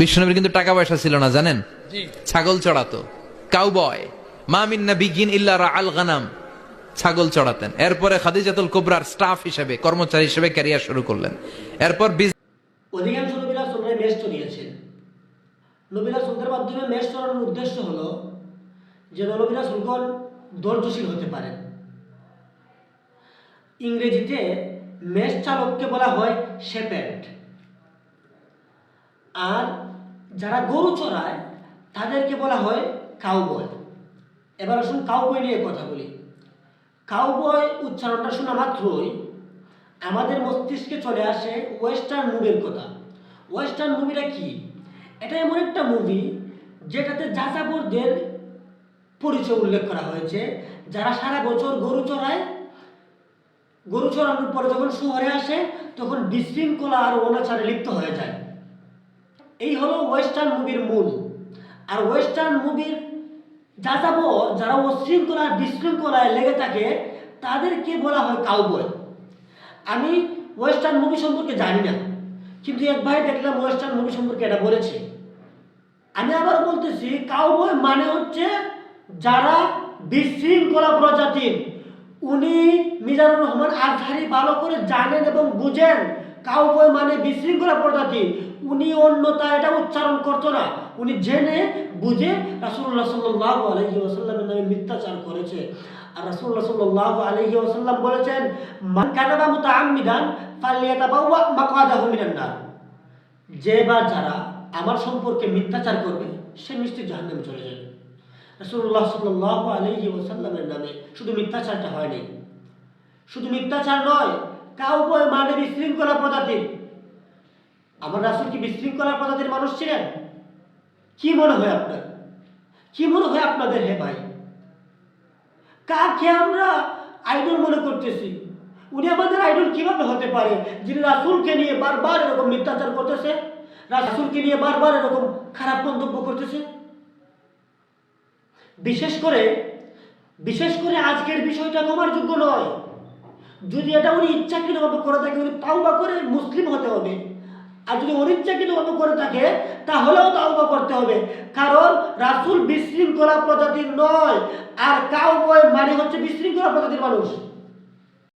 বিষ্ণুনবীর কিন্তু টাকা পয়সা ছিল না জানেন? ছাগল চড়াতো। কাউবয় মামিন্না বিগিন ইল্লা আল গানাম। ছাগল চড়াতেন। এরপরে খাদিজাতুল কুবরার স্টাফ হিসেবে কর্মচারী হিসেবে ক্যারিয়ার শুরু করলেন। এরপর অধিকাংশ নবীরা সুন্দর মেষ চড়িয়েছেন। নবীরা সুন্দর মাধ্যমে মেষ চড়ানোর উদ্দেশ্য হলো যে নবীরা সুলগন ধৈর্যশীল হতে পারেন। ইংরেজিতে মেষ চালককে বলা হয় শেপেন্ড আর যারা গরু চড়ায়, তাদেরকে বলা হয় কাউবয় এবার আসুন কাউবয় নিয়ে কথা বলি। কাউবয় উচ্চারণটা শোনা মাত্রই আমাদের মস্তিষ্কে চলে আসে ওয়েস্টার্ন মুভির কথা। ওয়েস্টার্ন মুভিটা কি? এটা এমন একটা মুভি যেটাতে যাযাবরদের পরিচয় উল্লেখ করা হয়েছে। যারা সারা বছর গরু চড়ায়, গরু চড়ানোর পরে যখন শহরে আসে, তখন বিশৃঙ্খলা আর অনাচারে লিপ্ত হয়ে যায়। এই হলো ওয়েস্টার্ন মুভির মূল। আর ওয়েস্টার্ন মুভির যাযাবর যারা অশৃঙ্খলা বিশৃঙ্খলায় লেগে থাকে, তাদেরকে বলা হয় কাউবয় আমি ওয়েস্টার্ন মুভি সম্পর্কে জানি না, কিন্তু এক ভাই দেখলাম ওয়েস্টার্ন মুভি সম্পর্কে এটা বলেছে। আমি আবার বলতেছি কাউবয় মানে হচ্ছে যারা বিশৃঙ্খলা প্রজাতির। উনি মিজানুর রহমান আজহারি ভালো করে জানেন এবং বুঝেন কাউবয় মানে বিশৃঙ্খলা প্রজাতি, উনি অন্যতা এটা উচ্চারণ করতো না। উনি জেনে বুঝে রাসুল্লাহ সাল্লাহ আলহি ওসাল্লামের নামে মিথ্যাচার করেছে। আর রাসুল্লাহ সাল্লাহ আলহি ওসাল্লাম বলেছেন, মান কানাবা মুতাআম্মিদান ফালিয়াতাবাওয়া মাকআদাহু মিনান নার। যে বা যারা আমার সম্পর্কে মিথ্যাচার করবে, সে নিশ্চয়ই জাহান্নামে চলে যাবে। রাসূলুল্লাহ সাল্লাল্লাহু আলাইহি ওয়াসাল্লামের নামে শুধু মিথ্যাচারটা হয়নি শুধু মিথ্যাচার নয় কাউবয় মানে বিশৃঙ্খলা প্রজাতির। আমার রাসূল কি বিশৃঙ্খলা প্রজাতির মানুষ ছিলেন? কি মনে হয় আপনার? কি মনে হয় আপনাদের হে ভাই? কাকে আমরা আইডল মনে করতেছি? উনি আমাদের আইডল কীভাবে হতে পারে? যিনি রাসুলকে নিয়ে বারবার এরকম মিথ্যাচার করতেছে, রাসুলকে নিয়ে বারবার এরকম খারাপ মন্তব্য করতেছে? বিশেষ করে বিশেষ করে আজকের বিষয়টা কমার যোগ্য নয়। যদি এটা উনি ইচ্ছাকৃতভাবে করে থাকে, উনি তাওবা করে মুসলিম হতে হবে। আর যদি অনিচ্ছাকৃতভাবে করে থাকে, তাহলেও তাওবা করতে হবে। কারণ রাসুল বিশৃঙ্খলা প্রজাতির নয়, আর কাউ মানে হচ্ছে বিশৃঙ্খলা প্রজাতির মানুষ।